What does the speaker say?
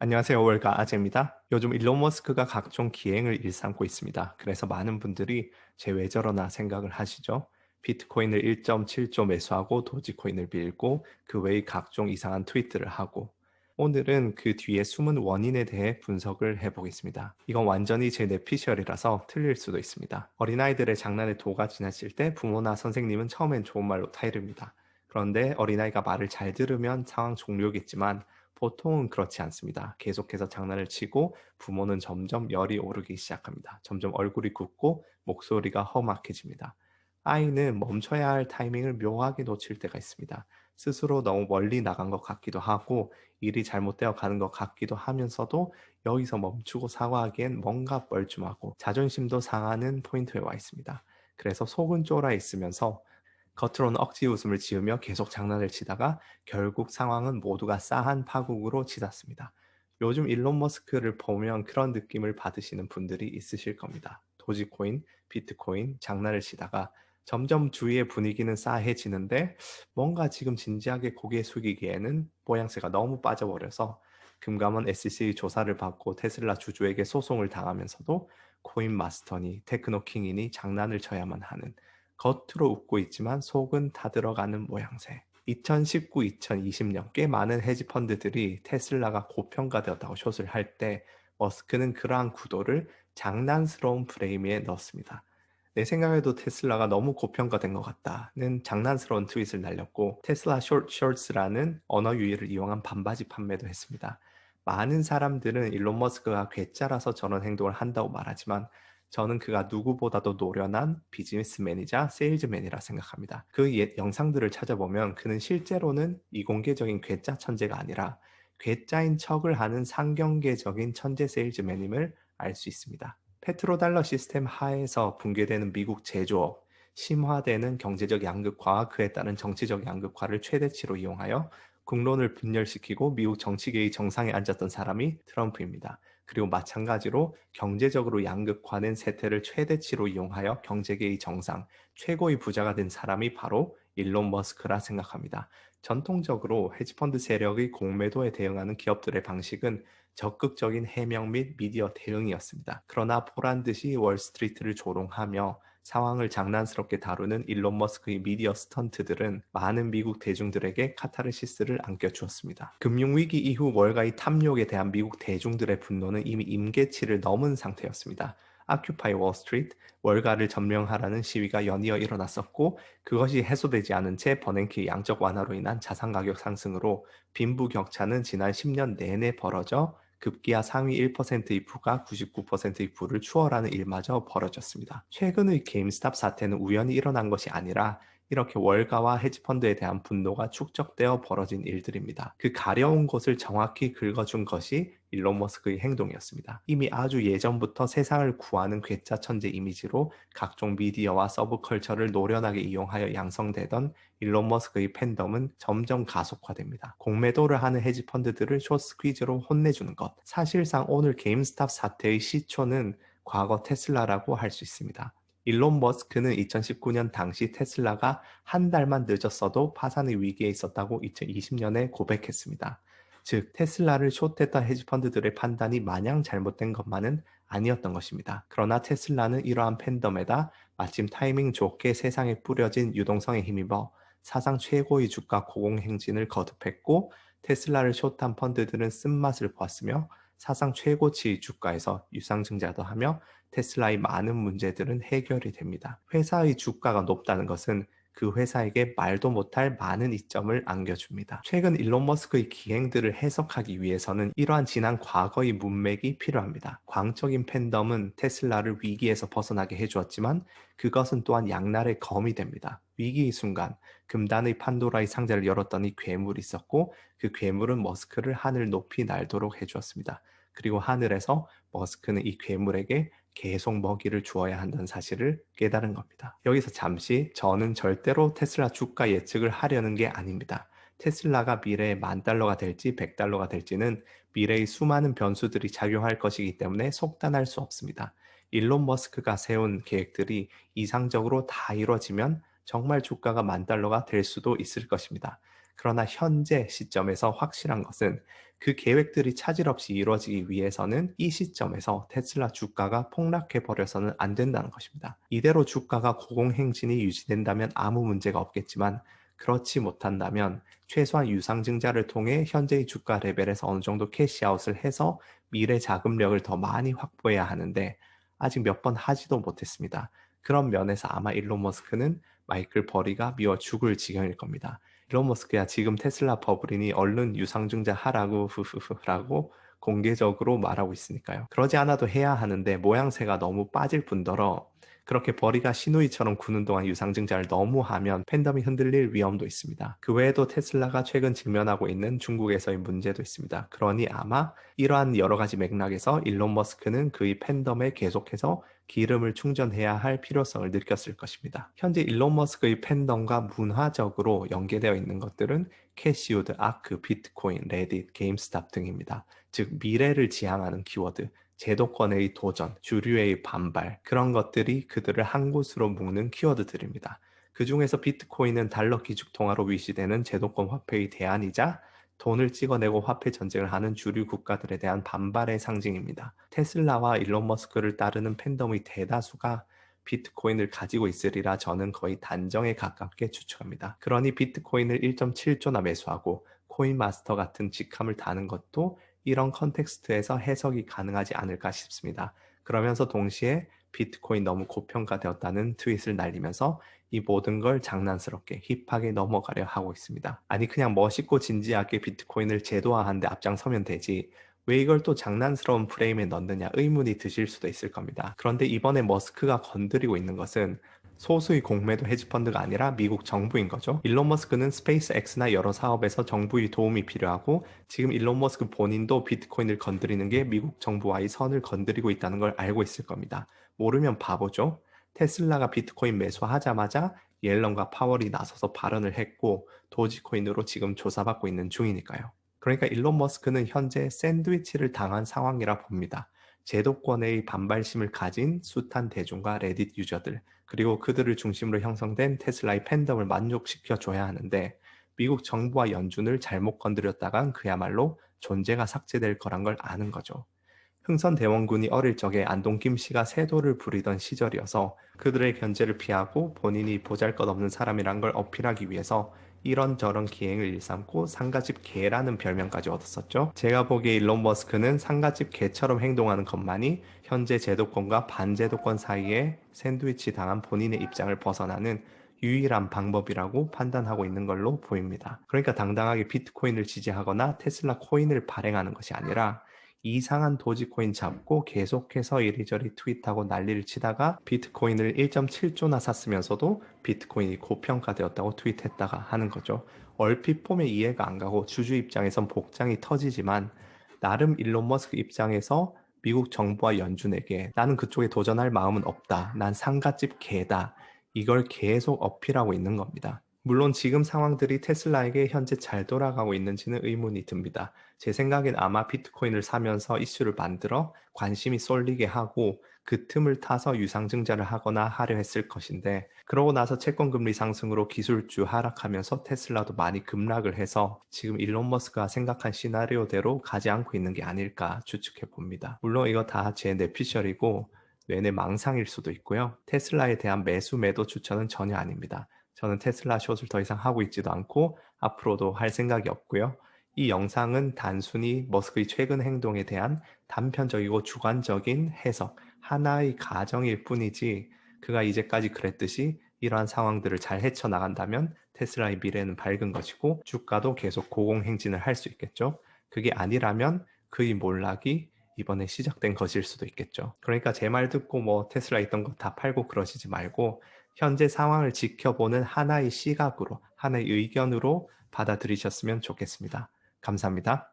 안녕하세요. 월가 아재입니다. 요즘 일론 머스크가 각종 기행을 일삼고 있습니다. 그래서 많은 분들이 쟤왜 저러나 생각을 하시죠. 비트코인을 1.7조 매수하고 도지코인을 빌고 그 외의 각종 이상한 트위트를 하고 오늘은 그 뒤에 숨은 원인에 대해 분석을 해보겠습니다. 이건 완전히 제 내피셜이라서 틀릴 수도 있습니다. 어린아이들의 장난에 도가 지나칠 때 부모나 선생님은 처음엔 좋은 말로 타이릅니다. 그런데 어린아이가 말을 잘 들으면 상황 종료겠지만 보통은 그렇지 않습니다. 계속해서 장난을 치고 부모는 점점 열이 오르기 시작합니다. 점점 얼굴이 굳고 목소리가 험악해집니다. 아이는 멈춰야 할 타이밍을 묘하게 놓칠 때가 있습니다. 스스로 너무 멀리 나간 것 같기도 하고 일이 잘못되어 가는 것 같기도 하면서도 여기서 멈추고 사과하기엔 뭔가 뻘쭘하고 자존심도 상하는 포인트에 와 있습니다. 그래서 속은 쫄아 있으면서 겉으로는 억지 웃음을 지으며 계속 장난을 치다가 결국 상황은 모두가 싸한 파국으로 치닫습니다. 요즘 일론 머스크를 보면 그런 느낌을 받으시는 분들이 있으실 겁니다. 도지코인, 비트코인 장난을 치다가 점점 주위의 분위기는 싸해지는데 뭔가 지금 진지하게 고개 숙이기에는 모양새가 너무 빠져버려서 금감원 SEC 조사를 받고 테슬라 주주에게 소송을 당하면서도 코인 마스터니 테크노킹이니 장난을 쳐야만 하는 겉으로 웃고 있지만 속은 다 들어가는 모양새. 2019, 2020년 꽤 많은 헤지 펀드들이 테슬라가 고평가되었다고 숏을 할 때 머스크는 그러한 구도를 장난스러운 프레임에 넣었습니다. 내 생각에도 테슬라가 너무 고평가된 것 같다는 장난스러운 트윗을 날렸고 테슬라 숏 숏스라는 언어 유희를 이용한 반바지 판매도 했습니다. 많은 사람들은 일론 머스크가 괴짜라서 저런 행동을 한다고 말하지만 저는 그가 누구보다도 노련한 비즈니스맨이자 세일즈맨이라 생각합니다. 그 옛 영상들을 찾아보면 그는 실제로는 이공개적인 괴짜 천재가 아니라 괴짜인 척을 하는 상경계적인 천재 세일즈맨임을 알 수 있습니다. 페트로달러 시스템 하에서 붕괴되는 미국 제조업, 심화되는 경제적 양극화와 그에 따른 정치적 양극화를 최대치로 이용하여 국론을 분열시키고 미국 정치계의 정상에 앉았던 사람이 트럼프입니다. 그리고 마찬가지로 경제적으로 양극화된 세태를 최대치로 이용하여 경제계의 정상, 최고의 부자가 된 사람이 바로 일론 머스크라 생각합니다. 전통적으로 헤지펀드 세력의 공매도에 대응하는 기업들의 방식은 적극적인 해명 및 미디어 대응이었습니다. 그러나 보란 듯이 월스트리트를 조롱하며 상황을 장난스럽게 다루는 일론 머스크의 미디어 스턴트들은 많은 미국 대중들에게 카타르시스를 안겨주었습니다. 금융위기 이후 월가의 탐욕에 대한 미국 대중들의 분노는 이미 임계치를 넘은 상태였습니다. 아큐파이 월스트리트, 월가를 점령하라는 시위가 연이어 일어났었고 그것이 해소되지 않은 채 버냉키 양적 완화로 인한 자산 가격 상승으로 빈부 격차는 지난 10년 내내 벌어져 급기야 상위 1%의 부가 99%의 부를 추월하는 일마저 벌어졌습니다. 최근의 게임스탑 사태는 우연히 일어난 것이 아니라 이렇게 월가와 헤지펀드에 대한 분노가 축적되어 벌어진 일들입니다. 그 가려운 곳을 정확히 긁어준 것이 일론 머스크의 행동이었습니다. 이미 아주 예전부터 세상을 구하는 괴짜 천재 이미지로 각종 미디어와 서브컬처를 노련하게 이용하여 양성되던 일론 머스크의 팬덤은 점점 가속화됩니다. 공매도를 하는 헤지펀드들을 쇼스퀴즈로 혼내주는 것. 사실상 오늘 게임스탑 사태의 시초는 과거 테슬라라고 할 수 있습니다. 일론 머스크는 2019년 당시 테슬라가 한 달만 늦었어도 파산의 위기에 있었다고 2020년에 고백했습니다. 즉 테슬라를 숏했던 헤지펀드들의 판단이 마냥 잘못된 것만은 아니었던 것입니다. 그러나 테슬라는 이러한 팬덤에다 마침 타이밍 좋게 세상에 뿌려진 유동성에 힘입어 사상 최고의 주가 고공행진을 거듭했고 테슬라를 숏한 펀드들은 쓴맛을 보았으며 사상 최고치의 주가에서 유상증자도 하며 테슬라의 많은 문제들은 해결이 됩니다. 회사의 주가가 높다는 것은 그 회사에게 말도 못할 많은 이점을 안겨줍니다. 최근 일론 머스크의 기행들을 해석하기 위해서는 이러한 지난 과거의 문맥이 필요합니다. 광적인 팬덤은 테슬라를 위기에서 벗어나게 해주었지만 그것은 또한 양날의 검이 됩니다. 위기의 순간 금단의 판도라의 상자를 열었더니 괴물이 있었고 그 괴물은 머스크를 하늘 높이 날도록 해주었습니다. 그리고 하늘에서 머스크는 이 괴물에게 계속 먹이를 주어야 한다는 사실을 깨달은 겁니다. 여기서 잠시 저는 절대로 테슬라 주가 예측을 하려는 게 아닙니다. 테슬라가 미래에 만 달러가 될지 백 달러가 될지는 미래의 수많은 변수들이 작용할 것이기 때문에 속단할 수 없습니다. 일론 머스크가 세운 계획들이 이상적으로 다 이루어지면 정말 주가가 만 달러가 될 수도 있을 것입니다. 그러나 현재 시점에서 확실한 것은 그 계획들이 차질 없이 이루어지기 위해서는 이 시점에서 테슬라 주가가 폭락해 버려서는 안 된다는 것입니다. 이대로 주가가 고공행진이 유지된다면 아무 문제가 없겠지만 그렇지 못한다면 최소한 유상증자를 통해 현재의 주가 레벨에서 어느 정도 캐시아웃을 해서 미래 자금력을 더 많이 확보해야 하는데 아직 몇 번 하지도 못했습니다. 그런 면에서 아마 일론 머스크는 마이클 버리가 미워 죽을 지경일 겁니다. 일론 머스크야 지금 테슬라 버블이니 얼른 유상증자 하라고 후후후라고 공개적으로 말하고 있으니까요. 그러지 않아도 해야 하는데 모양새가 너무 빠질 뿐더러 그렇게 버리가 시누이처럼 구는 동안 유상증자를 너무 하면 팬덤이 흔들릴 위험도 있습니다. 그 외에도 테슬라가 최근 직면하고 있는 중국에서의 문제도 있습니다. 그러니 아마 이러한 여러 가지 맥락에서 일론 머스크는 그의 팬덤에 계속해서 기름을 충전해야 할 필요성을 느꼈을 것입니다. 현재 일론 머스크의 팬덤과 문화적으로 연계되어 있는 것들은 캐시우드, 아크, 비트코인, 레딧, 게임스탑 등입니다. 즉 미래를 지향하는 키워드, 제도권의 도전, 주류의 반발, 그런 것들이 그들을 한 곳으로 묶는 키워드들입니다. 그 중에서 비트코인은 달러 기축 통화로 위시되는 제도권 화폐의 대안이자 돈을 찍어내고 화폐 전쟁을 하는 주류 국가들에 대한 반발의 상징입니다. 테슬라와 일론 머스크를 따르는 팬덤의 대다수가 비트코인을 가지고 있으리라 저는 거의 단정에 가깝게 추측합니다. 그러니 비트코인을 1.7조나 매수하고 코인마스터 같은 직함을 다는 것도 이런 컨텍스트에서 해석이 가능하지 않을까 싶습니다. 그러면서 동시에 비트코인 너무 고평가되었다는 트윗을 날리면서 이 모든 걸 장난스럽게 힙하게 넘어가려 하고 있습니다. 아니 그냥 멋있고 진지하게 비트코인을 제도화하는데 앞장서면 되지 왜 이걸 또 장난스러운 프레임에 넣느냐 의문이 드실 수도 있을 겁니다. 그런데 이번에 머스크가 건드리고 있는 것은 소수의 공매도 헤지펀드가 아니라 미국 정부인 거죠. 일론 머스크는 스페이스X나 여러 사업에서 정부의 도움이 필요하고 지금 일론 머스크 본인도 비트코인을 건드리는 게 미국 정부와의 선을 건드리고 있다는 걸 알고 있을 겁니다. 모르면 바보죠. 테슬라가 비트코인 매수하자마자 옐런과 파월이 나서서 발언을 했고 도지코인으로 지금 조사받고 있는 중이니까요. 그러니까 일론 머스크는 현재 샌드위치를 당한 상황이라 봅니다. 제도권의 반발심을 가진 숱한 대중과 레딧 유저들, 그리고 그들을 중심으로 형성된 테슬라의 팬덤을 만족시켜 줘야 하는데 미국 정부와 연준을 잘못 건드렸다간 그야말로 존재가 삭제될 거란 걸 아는 거죠. 흥선 대원군이 어릴 적에 안동 김씨가 세도를 부리던 시절이어서 그들의 견제를 피하고 본인이 보잘것없는 사람이란 걸 어필하기 위해서 이런저런 기행을 일삼고 상가집 개라는 별명까지 얻었었죠. 제가 보기에 일론 머스크는 상가집 개처럼 행동하는 것만이 현재 제도권과 반제도권 사이에 샌드위치 당한 본인의 입장을 벗어나는 유일한 방법이라고 판단하고 있는 걸로 보입니다. 그러니까 당당하게 비트코인을 지지하거나 테슬라 코인을 발행하는 것이 아니라 이상한 도지코인 잡고 계속해서 이리저리 트윗하고 난리를 치다가 비트코인을 1.7조나 샀으면서도 비트코인이 고평가되었다고 트윗했다가 하는 거죠. 얼핏 보면 이해가 안 가고 주주 입장에선 복장이 터지지만 나름 일론 머스크 입장에서 미국 정부와 연준에게 나는 그쪽에 도전할 마음은 없다. 난 상가집 개다. 이걸 계속 어필하고 있는 겁니다. 물론 지금 상황들이 테슬라에게 현재 잘 돌아가고 있는지는 의문이 듭니다. 제 생각엔 아마 비트코인을 사면서 이슈를 만들어 관심이 쏠리게 하고 그 틈을 타서 유상증자를 하거나 하려 했을 것인데 그러고 나서 채권 금리 상승으로 기술주 하락하면서 테슬라도 많이 급락을 해서 지금 일론 머스크가 생각한 시나리오대로 가지 않고 있는 게 아닐까 추측해 봅니다. 물론 이거 다 제 내피셜이고 내내 망상일 수도 있고요. 테슬라에 대한 매수 매도 추천은 전혀 아닙니다. 저는 테슬라 숏을 더 이상 하고 있지도 않고 앞으로도 할 생각이 없고요. 이 영상은 단순히 머스크의 최근 행동에 대한 단편적이고 주관적인 해석, 하나의 가정일 뿐이지 그가 이제까지 그랬듯이 이러한 상황들을 잘 헤쳐나간다면 테슬라의 미래는 밝은 것이고 주가도 계속 고공행진을 할 수 있겠죠. 그게 아니라면 그의 몰락이 이번에 시작된 것일 수도 있겠죠. 그러니까 제 말 듣고 뭐 테슬라 있던 거 다 팔고 그러시지 말고 현재 상황을 지켜보는 하나의 시각으로, 하나의 의견으로 받아들이셨으면 좋겠습니다. 감사합니다.